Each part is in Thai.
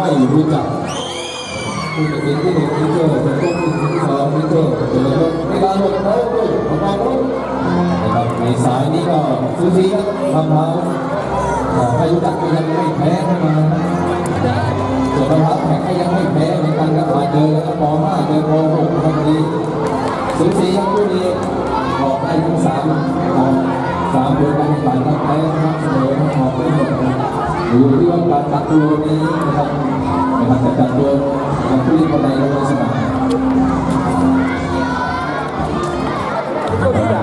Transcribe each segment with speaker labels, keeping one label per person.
Speaker 1: ไม่รู้จักผู้ตัดสินที่หนึ่งที่เจอเป็นต้นที่สองที่เจอเจอแล้วเวลาหมดแล้วด้วยประมาณนั้นนะครับในสายนี้ก็ซูซีครับทำเท้าพายุจักก็ยังไม่แพ้ขึ้นมาส่วนรองเท้าแข็งก็ยังไม่แพ้เหมือนกันครับมาเจอแล้วก็ปอห้าเจอปอหกคนนี้ซูซี การตัดตัวนี้นะครับนะครับจะจัดตัวกับผู้เล่นคนใดในสนาม
Speaker 2: ต้นทุนอะ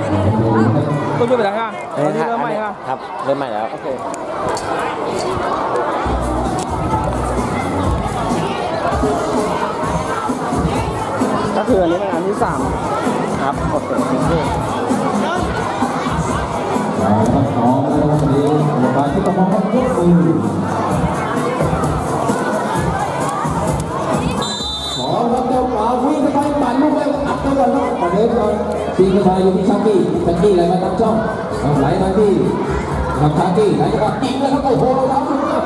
Speaker 2: ต้นทุนไปไหนคะตอนนี้เริ่มไหม่คะ
Speaker 3: ครับ เริ่มใหม่แล้ว
Speaker 2: โอเคก็คืออันนี้เป็นงานที่สามครับโอเคโอเค
Speaker 1: เอาละครับน้องแล้ววันนี้กรรมการที่ต้องมองยกมือข ก่อนตีเข้ามาอยู่ที่ชักกี้ชักกี้ไหลมาตามช่องไหลมาที่กับชักกี้ไหลมายิงแล้วครับโอ้โหเราสุดยอด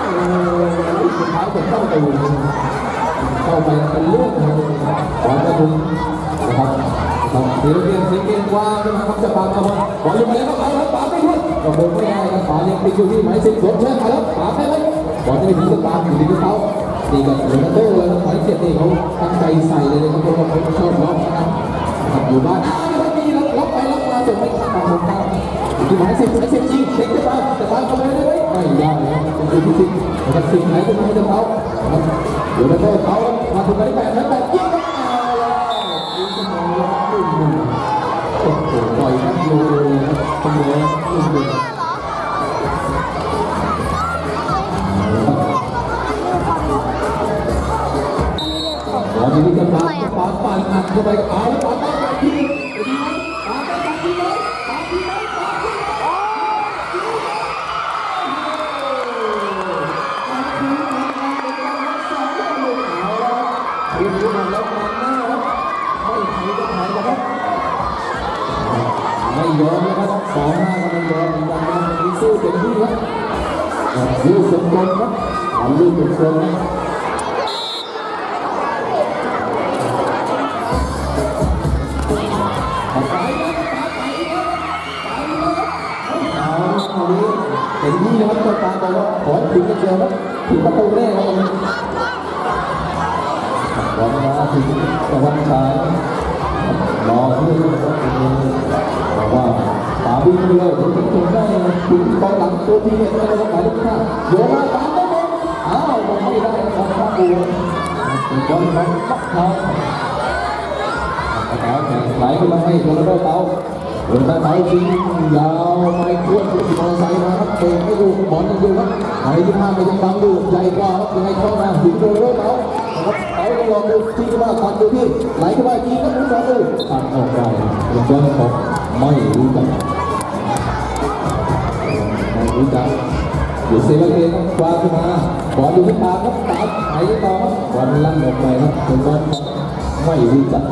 Speaker 1: โอ้โหสุดท้ายผมต้องตูเข้าไปเป็นเรื่องเลยขอจะถึงนะครับต้องเสียเรียนเสียงเรียนกว่าจะมาครับจะปาเข้ามาขอลงไปแล้วครับเอาแล้วปาไม่พ้นก็เดินไม่ได้ครับปายังติดอยู่ที่หมายสิบสวมเชือกมาแล้วปาไปเลยบอลจะไปถึงกับปาอยู่ที่เขานี่ก็เหลือโต้เลยครับถอยเจ็ดนี่เขาตั้งใจใส่เลยนะครับเพราะว่าเขาชอบล็อกนะ ครับอยู่บ้านอ้าวไม่มีล็อกล็อกไปล็อกมาส่งไม่ข้ามมาผมข้ามอยู่ที่หมายสิบหมายสิบจริงเด็กจะมาแต่ปาเข้าไปได้ไหมไม่ได้นะครับเป็นที่สิบนะครับสิบไหนจะมาให้เขาเดี๋ยวโต้เขามาถึงไปแปดแล้วแปดยิงก็เอาแล้วยิงก็เอาแล้วหนึ่งหนึ่งโอ้โหปล่อยนักโยเลยนะเสมอหนึ่งหนึ่บอลที่จะปาปาปั่นอัดเข้าไปเอาแล้วปาไปที่ดีไหมปาไปปาที่ไหมปาที่ไหมปาที่ไหมคุณรู้มาแล้วมาหน้าแล้วไม่ใครก็ใครนะครับไม่ยอมนะครับสองหน้าก็ไม่ยอมเหมือนกันนะวันนี้สู้เต็มที่ครับลูกสมบูรณ์ครับเอาลูกสมบูรณ์ครับ ขอถึงจะเจอครับถึงประตูแรกครับวันนี้บอลมาถึงตะวันฉายรอเพื่อนบอกว่าตาวิ่งเลยถึงถึงได้ถึงตอนหลังตัวที่เนี่ยได้รับหมายเลขห้าโยมาตามได้ไหมอ้าวมันไม่ได้ครับครับอูเป็นบอลของปักเท้าเท้าแข่งไหลขึ้นมาให้โดนแล้เท้า โดนเท้าจริงยาวไม่ควรที่มอเตอร์ไซค์มาครับเตะไม่ดูบอลยังอยู่ครับไหลที่ห้าไม่ยังบังดูใหญ่กว่าครับยังไงเข้ามาถึงโดนแล้วเท้าครับเอาลองดูที่ว่าตัดดูที่ไหลเข้าไปทีก็รู้สองดูตัดออกไปเป็นบอลของไม่รู้จักไม่รู้จักอยู่เซเว่นเองครับคว้าขึ้นมาบอลอยู่ที่ตากครับตามไหลต่อครับบอลลั่นออกไปครับเป็นบอลไม่รู้จัก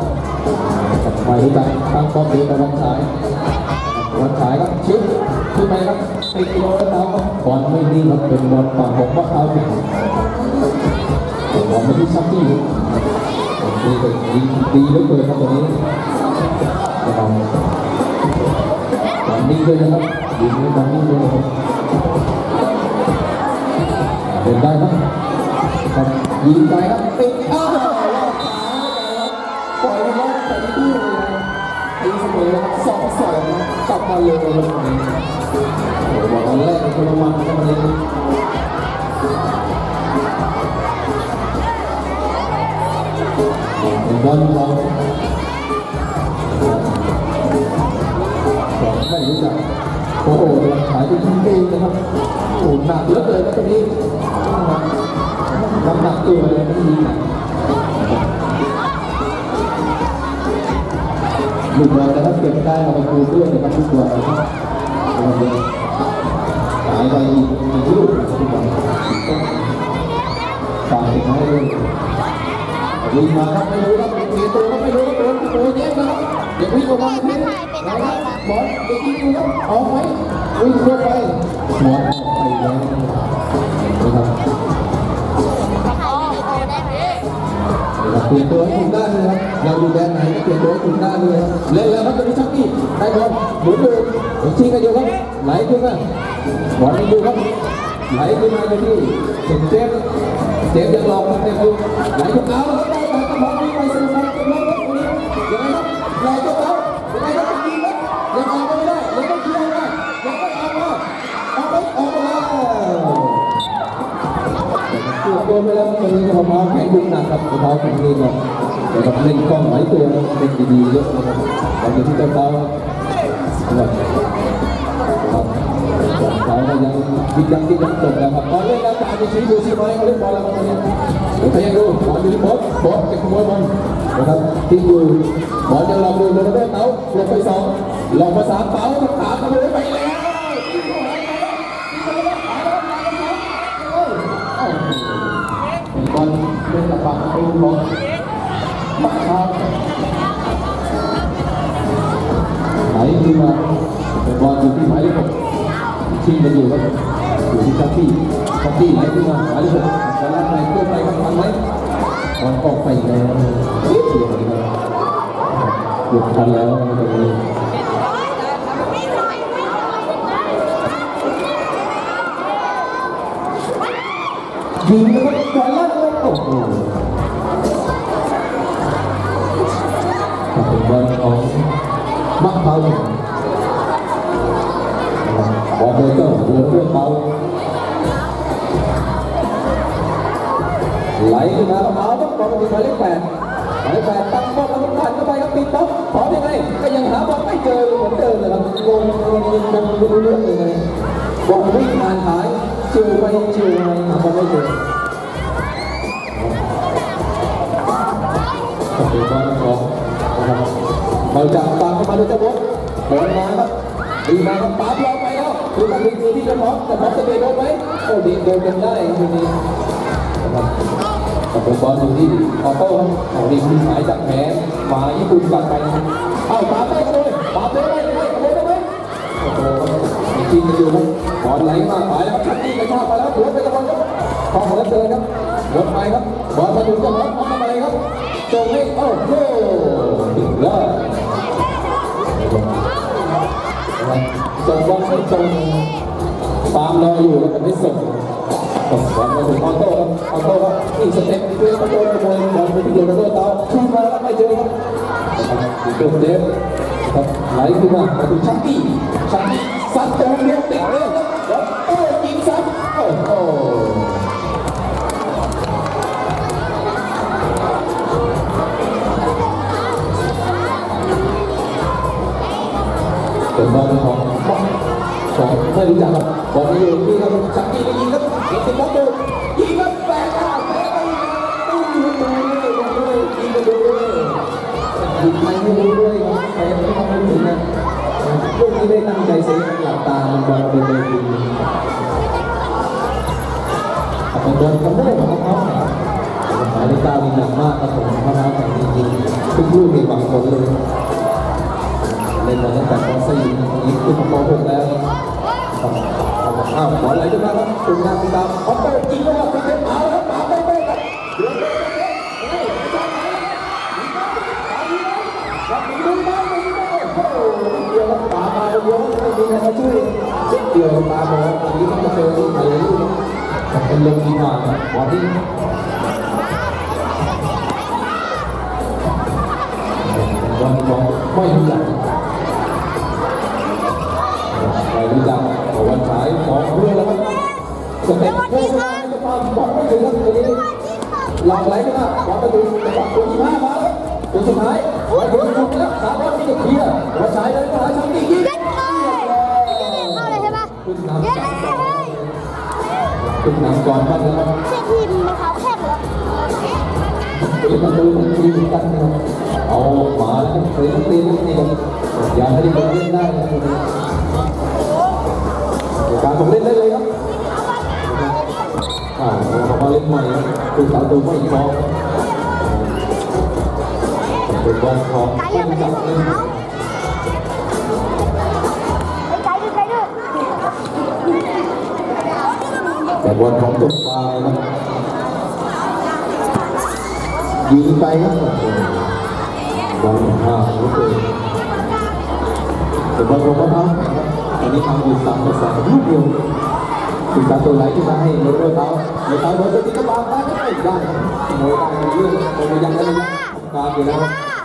Speaker 1: ครับไม่รู้จักตั้งป้อมเดียวกับวันฉายวันฉายครับชิปขึ้นไปครับติดโลแล้วครับบอลไม่นิ่งครับเป็นบอลฝั่งของมะพร้าวถึงผมไม่ได้ชักที่ดีแต่ยิงดีเหลือเกินครับตัวนี้นะครับอนนี้ด้วยนะครับยิงในตอนนี้ด้วยครับเป็นได้ครับครับยิงไปครับติด สองสองกลับมาเลยครับวันนี้โอ้โหบอกันแรกเป็นคนละมันครับวันนี้เลยบอลของ ลูกบอลนะครับเก็บได้เอาไปคูณด้วยนะครับลูกบอลนะครับหายไปอีกลูกนะครับลูกฝากติดไว้ด้วยวิ่งมาครับไม่รู้ครับมีตัวก็ไม่รู้ครับโดนตัวเย็บนะครับเด็กวิ่งออกมาทีนะครับอลเด็กยิงดูครับออกไหมวิ่งเข้าไปบอลออกไปแล้วนะครับ เปลี่ยนตัวให้ถูกด้านเลยครับเราอยู่แดนไหนก็เปลี่ยนตัวให้ถูกด้านเลยครับเล่นแล้วครับตอนนี้ชักนี่ได้บอลหมุนอยู่ชิงกันอยู่ครับไหลขึ้นมาบอลยังอยู่ครับไหลขึ้นมาเลยที่เจ็บเจ็บเจ็บยังหลอกครับเจ็บอยู่ไหลขึ้นเอา ตัวไปแล้วตอนนี้ก็มาแข่งบุหนักครับเท้าแข็งเองครับแต่ก็เล่นกล้องหลายตัวเล่นดีๆเยอะนะครับเราอยู่ที่เจ้าเท้าครับครับเท้าก็ยังยิงยังยิงยังจบแล้วครับตอนเล่นแล้วการจะชี้ดูชี้ไม้เขาเล่นบอลแล้วตอนนี้เดี๋ยวพยายามดูบอลอยู่ที่โป๊ะโป๊ะขโมยบอลนะครับทิ้งอยู่บอลยังลองดูโดนเล่นเท้าลงไปสองลงมาสามเป้าถามกันเลยไปแล้ว เล่นกับฝั่งตูของบักครับไหลขึ้นมาเป็นบอลอยู่ที่หมายเลขหกชิงกันอยู่ครับอยู่ที่ชักกี้ชักกี้ไหลขึ้นมาหมายเลขหกบอลลากไปเพื่อไปครับทันไหมบอลออกไปแล้วเสียเลยครับหยุดทันแล้วตรงนี้ยิงนะครับ เลยโอ้โหเป็นบอลของมักเบาบอลเบอร์เกอร์เรือเรื่องเบาไหลขึ้นมาเอาต้องบอลเป็นหมายเลขแปดหมายเลขแปดตั้งบอลแล้วก็ผ่านเข้าไปครับปิดต๊อกพร้อมยังไงก็ยังหาบอลไม่เจอเหมือนเดิมเลยครับงงงงงงไม่รู้เรื่องเลยบอลวิ่งผ่านหายชิวไปชิวมาหาบอลไม่เจอ ขอบคุณมากนะครับนะครับเราจะตามเข้ามาด้วยเจ้าบดบอลมาครับดีมาครับปั๊บเราไปแล้วดูกันดีคือที่จะพร้อมแต่พร้อมจะเดินโดนไหมโอ้ดีโดนกันได้ทีนี้นะครับขอบคุณบอลอยู่ที่ออโต้ครับเอาดีคุณหายจากแผลมาญี่ปุ่นกลับไปเอ้าตามได้เลยตามได้ไหมได้ไหมได้ไหมโอ้โหจริงกันอยู่ครับบอลไหลมาไปแล้วชักนี่กระชากไปแล้วหัวไปกับบอลครับพอเหัวเจอครับ หัวไปครับบอลมาถึงจะพร้อมทำอะไรครับส่งให้โอ้โหถึงแล้วส่งบอลให้ตรงตามรออยู่แต่ไม่ส่งส่งบอลมาถึงออโต้ครับออโต้ครับอีกสเต็ปคือออโต้ขโมยบอลไปที่โดนโต้เท้าขึ้นมาแล้วไม่เจอครับตัวเดฟครับไหลขึ้นมามาถึงชักกี้ชักกี้ซัดตรงเดียว เป็นบอลของของไม่รู้จักครับบอลอยู่ที่ครับชักกี้ไปยิงครับยิงติดบอลเดูยิงครับแปะหน้าแปะไปตู้ยิงไปเลยบอลเลยยิงไปเลยยิงไปไม่รู้ด้วยครับแปไม่ต้องรู้ถึงนะลูกนี้ได้ตั้งใจเซฟหลับตามันบอลไปเลยยิงเป็นบอลกำเนิดของเขาครับหมายเลขเก้านี่หนักมากครับผมเพราะว่าแต่จริงๆทุกลูกมีบางคนเลย เล่นมาตั้งแต่ป .4 นี้ขึ้นมาป .6 แล้วครับอ้าวบอลไหลขึ้นมาครับคุณงานติดตามเอาไปยิงเลยครับเป็นเอาครับตามไปไปครับเดือดเดือดเดือดเฮ้ยไม่ใช่ไหมยิงมายิงมาครับยิงมายิงมาโอ้โหเดียวครับตามมาเดียวไม่มีใครมาช่วยเดียวตามมาตอนนี้ต้องมาเจอที่ไหนลูกเป็นลงดีมาบอลที่บอลของไม่รู้จักายของเรือแล้วครับสเต็ปโค้งมาจะพาบอลไม่ถึงครับตัวนี้หลังไหลขึ้นมาบอลไปถึงจังหวะตัวที่ห้ามาแล้วตัวสุดท้ายไปถึงจุดแล้วสามบอลที่จะเคลียร์วันฉายเลยมาหาช่างตียิง
Speaker 3: เข้าเลยใช่ปะเย็ด
Speaker 1: นำ
Speaker 3: เลย
Speaker 1: ขึ้นนำก่อนครับนะครับ
Speaker 3: เช็คทีมมะพร้าวแคบเหรอ
Speaker 1: เป็นประตูของทีมกันนะครับเอาหมาแล้วเตะตีนี่ครับอย่าให้ได้เล่นได้นะครับ การผมเล่นได้เลยครับอ่าเรามาเล่นใหม่คือสาวตัวไม่พอเป็นบอลของ
Speaker 3: ไกด์ยังไม่ได้ใส่เท้าไอ้ไกด์ด้วยไกด์ด้วย
Speaker 1: แต่บอลของตุกปลายครับยิงไปครับบอลห้าลูกเตะเป็นบอลลงมะพร้าวนะครับตอ นี้ทำอยู่สามต่อสองลูกเดียวถึงการตัวไหลขึ้นมาให้โรเบิร์ตเท้าโรเบิร์เท้าโดนสติกบาลได้ไม่ได้โน้ได้เรื่องโดนยังได้การอยู่แล้ว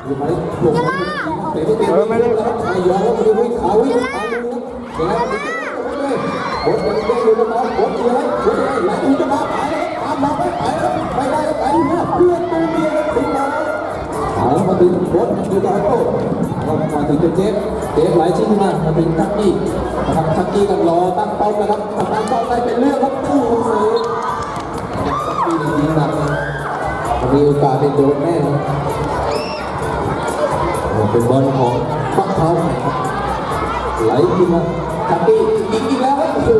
Speaker 1: อยู่ไหมหลงเตะไม่เป็นไม่ได้แล้วไม่ยอมแล้วมาดูวิ่งขาวิ่งขาวิ่งเดี๋ยวนบดเป็นเด้งดูนะครับบดเยอะบดเลยไหลอุ้งจะมาไปตามมาไปไปไปได้ไปเนี่ยเพื่อนตูเมียถึงมาเอามาถึงรถดูการโต้มาถึงเจฟเจฟไหลชิ้นมามาถึงทักกี้ นะครับทักกี้กันรอตั้งเป้านะครับทำตั้งเป้าได้เป็นเรื่องครับตู้เสือทักกี้ยิงหนักมีโอกาสเป็นโดนแน่นะเป็นบอลของปักเท้าไหลขึ้นมาทักกี้ยิงอีกแล้วครับโอ้โห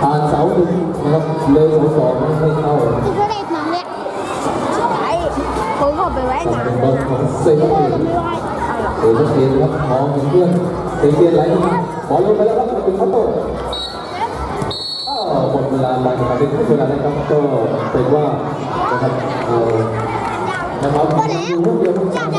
Speaker 1: ผ่านเสาหนึ่งนะครับเลยเสาสองไม่เข้า
Speaker 3: ที่เขาได้มาเนี่ยไอ้ผมก็ไปไว้งาน
Speaker 1: เป็นบอลของเซฟ
Speaker 3: โอ้
Speaker 1: ตี้
Speaker 3: ก็ไม่ไหวเอาหรอก
Speaker 1: เสียเสียครับมองเห็นเพื่อนเสียเสียไหลขึ้นมา บอลลงไปแล้วครับมาถึงเขาโต้หมดเวลาไปนะครับเป็นเวลานะครับก็เป็นว่านะครับเอ่อนะครับ
Speaker 3: ก็แล้ว
Speaker 1: ลูกเดียว